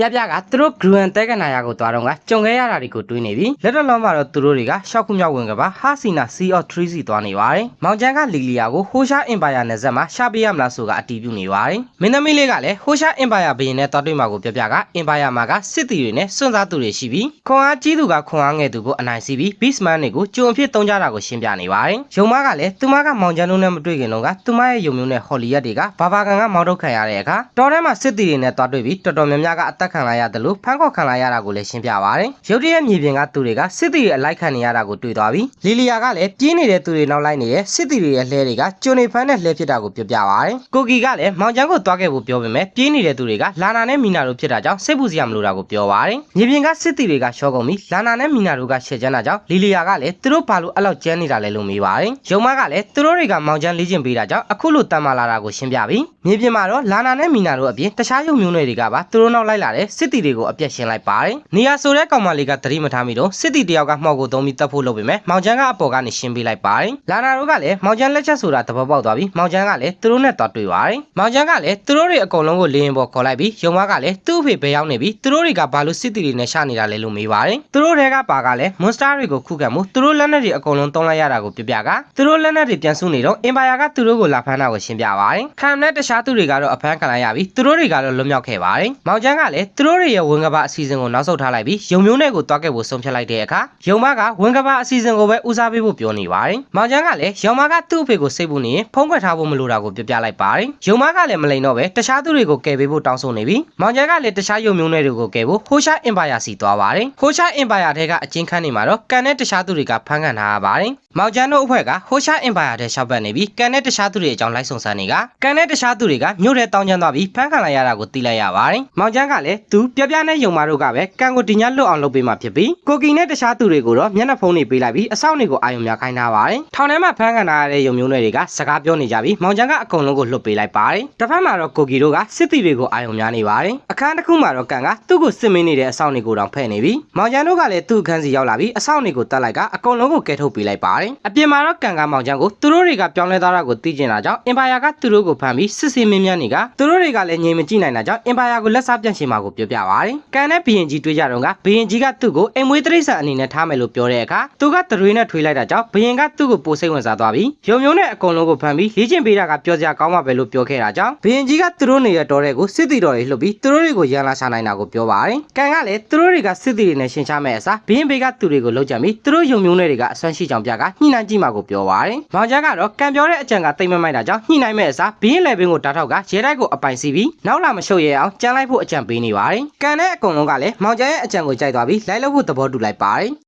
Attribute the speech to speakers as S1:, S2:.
S1: ပြပြကသူတို့ဂရူအန်တဲကနာယာကိုသွားတော့ကကြုံခဲ့ရတာတွေကိုတွေးနေပြီလက်တော်လုံးမှာတော့သူတို့တွေကရှောက်ခုမြောက်ဝင်ကပါဟာစီနာ Sea of 3စီသွားနေပါတယ်မောင်ကျန်းကလီလီယာကိုဟိုရှာအင်ပါယာနယ်စပ်မှာရှာပေးရမလားဆိုကအတီးပြုနေပါတယ်မင်းသမီးလေးကလည်းဟိုရှာအင်ပါယာဘရင်နဲ့တော်တွေ့မှာကိုပြပြကအင်ပါယာမှာကစစ်တီတွေနဲ့စွန့်စားသူတွေရှိပြီးခွန်အားကြီးသူကခွန်အားငယ်သူကိုအနိုင်စီပြီး Beastman တွေကိုကြုံအဖြစ်တုံးကြတာကိုရှင်းပြနေပါတယ်ရုံမကလည်းသူမကမောင်ကျန်းတို့နဲ့မတွေ့ခင်တော့ကသူမရဲ့ယုံမျိုးနဲ့ဟော်လီယက်တွေကဘာဘာကန်ကမောင်းထုတ်ခံရတဲ့အခါတော်ထဲမှာစစ်တီတွေနဲ့တော်တွေ့ပြီးတော်တော်များများကအသက်ခံလာရတယ်လို့ဖန်ခေါ်ခံလာရတာကိုလည်းရှင်းပြပါတယ်ရုတ်တရက်မြေပြင်ကသူတွေကစစ်တီတွေအလိုက်ခံနေရတာကိုတွေ့သွားပြီးလီလီယာကလည်းပြင်းနေတဲ့သူတွေနောက်လိုက်နေတဲ့စစ်တီတွေရဲ့လှဲတွေကကျွန်းနေဖန်းနဲ့လှဲဖြစ်တာကိုပြပြပါတယ်ကိုကီကလည်းမောင်ကျန်းကိုတွားခဲ့ဖို့ပြောပေမဲ့ပြင်းနေတဲ့သူတွေကလာနာနဲ့မီနာတို့ဖြစ်တာကြောင့်စိတ်ပူစရာမလိုတာကိုပြောပါတယ်မြေပြင်ကစစ်တီတွေကရှော့ကုန်ပြီးလာနာနဲ့မီနာတို့ကရှက်ချမ်းတာကြောင့်လီလီယာကလည်းသူတို့ဘာလို့အဲ့လောက်ကျန်းနေတာလဲလို့မေးပါတယ်ရုံမကလည်းသူတို့တွေကမောင်ကျန်းလေ့ကျင့်ပေးတာကြောင့်အခုလိုတန်မာလာတာကိုရှင်းပြပြီးမြေပြင်မှာတော့လာနာနဲ့မီနာတို့အပြင်တခြားရုံမျိုးတွေတွေကပါသူတို့နောက်လိုက်လာတဲ့စစ်တီတွေကိုအပြတ်ရှင်းလိုက်ပါတယ်နေရာဆိုတဲ့ကောင်မလေးကသတိမထားမိတော့စစ်တီတယောက်ကမှောက်ကိုသုံးပြီးတက်ဖို့လုပ်ပေမဲ့မောင်ကျန်းကအပေါ်ကနေရှင်းပေးလိုက်ပါတယ်လာနာတို့ကလည်းမောင်ကျန်းလက်ချက်ဆိုတာသဘောပေါက်သွားပြီးမောင်ကျန်းကလည်းသူတို့နဲ့တော့တွေ့ပါတယ်မောင်ကျန်းကလည်းသူတို့တွေအကုန်လုံးကိုလေရင်ပေါ်ခေါ်လိုက်ပြီးရုံမကလည်းသူ့အဖေဘယ်ရောက်နေပြီးသူတို့တွေကဘာလို့စစ်တီတွေနဲ့ရှာနေတာလဲလို့မေးပါတယ်သူတို့တွေကပါကလည်းမွန်စတာတွေကိုခုခံမှုသူတို့လက်နက်တွေအကုန်လုံးတုံးလိုက်ရတာကိုပြပြကသူတို့လက်နက်တွေပြန်ဆုနေတော့အင်ပါယာကသူတို့ကိုလာဖမ်းတာကိုရှင်းပြပါတယ်ခံနဲ့တခြားသူတွေကတော့အဖမ်းခံလိုက်ရပြီးသူတို့တွေကတော့လွတ်မြောက်ခဲ့ပါတယ်မောင်ကျန်းကလည်းသူတို့တွေရဲ့ဝင်ကပအစီအစဉ်ကိုနောက်ဆုတ်ထားလိုက်ပြီးရုံမျိုးနဲ့ကိုတွားခဲ့ဖို့ဆုံးဖြတ်လိုက်တဲ့အခါရုံမကဝင်ကပအစီအစဉ်ကိုပဲဦးစားပေးဖို့ပြောနေပါတယ်မောင်ကျန်းကလည်းရုံမကသူ့အဖေကိုစိတ်ပူနေရင်ဖုံးကွက်ထားဖို့မလိုတာကိုပြပြလိုက်ပါတယ်ရုံမကလည်းမလိန်တော့ပဲတခြားသူတွေကိုကယ်ပေးဖို့တောင်းဆိုနေပြီးမောင်ကျန်းကလည်းတခြားရုံမျိုးတွေကိုကယ်ဖို့ဟိုရှာအင်ပါယာစီသွားပါတယ်ဟိုရှာအင်ပါယာထဲကအချင်းခန်းနေမှာတော့ကန်နဲ့တခြားသူတွေကဖမ်းခံထားရပါတယ်မောင်ကျန်းတို့အဖွဲ့ကဟိုရှာအင်ပါယာထဲရှောက်ပတ်နေပြီးကန်နဲ့တခြားသူတွေအကြောင်းလိုက်ဆောင်စမ်းနေကကန်နဲ့တခြားသူတွေကမြို့ထဲတောင်းကျမ်းသွားပြီးဖမ်းခံလိုက်ရတာကိုသိလိုက်ရပါတယ်မောင်ကျန်းကလည်းသူပြပြနဲ့ယုံမာတို့ကပဲကန်ကိုတင်ညာလွတ်အောင်လုပ်ပေးမှဖြစ်ပြီးကိုကီနဲ့တခြားသူတွေကိုတော့မျက်နှာဖုံးတွေပေးလိုက်ပြီးအဆောက်တွေကိုအာရုံများခိုင်းထားပါတယ်ထောင်ထဲမှာဖမ်းခံထားရတဲ့ယုံမျိုးတွေကစကားပြောနေကြပြီးမောင်ကျန်းကအကုန်လုံးကိုလွတ်ပေးလိုက်ပါတယ်တစ်ဖက်မှာတော့ကိုကီတို့ကစစ်တီတွေကိုအာရုံများနေပါတယ်အခန်းတစ်ခုမှာတော့ကန်ကသူ့ကိုစစ်မင်းနေတဲ့အဆောက်တွေကိုတောင်ဖဲ့နေပြီးမောင်ကျန်းတို့ကလည်းသူ့အခန်းစီရောက်လာပြီးအဆောက်တွေကိုတတ်လိုက်ကအကုန်လုံးကိုကဲထုတ်ပေးလိုက်ပါတယ်အပြင်မှာတော့ကန်ကမောင်ကျန်းကိုသူတို့တွေကပြောင်းလဲသွားတာကိုသိကျင်တာကြောင့်အင်ပါယာကသူတို့ကိုဖမ်းပြီးစစ်စစ်မင်းမြန်းနေကသူတို့တွေကလည်းငြိမ်မကြည့်နိုင်တာကြောင့်အင်ပါယာကိုလက်စားပြန်ရှင်မှာကိုပြောပြပါတယ်ကန်နဲ့ဘီရင်ကြီးတွေးကြတော့ကဘီရင်ကြီးကသူ့ကိုအိမ်မွေးတိရစ္ဆာန်အနေနဲ့ထားမယ်လို့ပြောတဲ့အခါသူကတရွေနဲ့ထွေးလိုက်တာကြောင့်ဘီရင်ကသူ့ကိုပိုစိတ်ဝင်စားသွားပြီးရုံမျိုးနဲ့အကုန်လုံးကိုဖမ်းပြီးလေ့ကျင့်ပေးတာကပြောစရာကောင်းမှပဲလို့ပြောခဲ့တာကြောင့်ဘီရင်ကြီးကသူတို့နေတဲ့တော်တဲ့ကိုစစ်တီတော်တွေလှုပ်ပြီးသူတို့တွေကိုရန်လာရှာနိုင်တာကိုပြောပါတယ်ကန်ကလည်းသူတို့တွေကစစ်တီတွေနဲ့ရှင်းချမဲ့အစားဘီရင်ဘေကသူတွေကိုလှုပ်ကြံပြီးသူတို့ရုံမျိုးတွေကအဆွမ်းရှိကြောင်ပြကညှိနှိုင်းကြည့်မှာကိုပြောပါတယ်မောင်ကျန်းကတော့ကန်ပြောတဲ့အကြံကတိတ်မမိုက်တာကြောင့်ညှိနှိုင်းမဲ့အစားဘီရင်လေပင်ကိုတားထောက်ကရဲတိုက်ကိုအပိုင်စီပြီးနောက်လာမရှုပ်ရဲအောင်ကြမ်းလိုက်ဖို့အကြံပေးနေပါတယ်ကန်တဲ့အကုန်လုံးကလည်းမောင်ကျန်းရဲ့အကြံကိုကြိုက်သွားပြီးလိုက်လို့ဖို့သဘောတူလိုက်ပါတယ်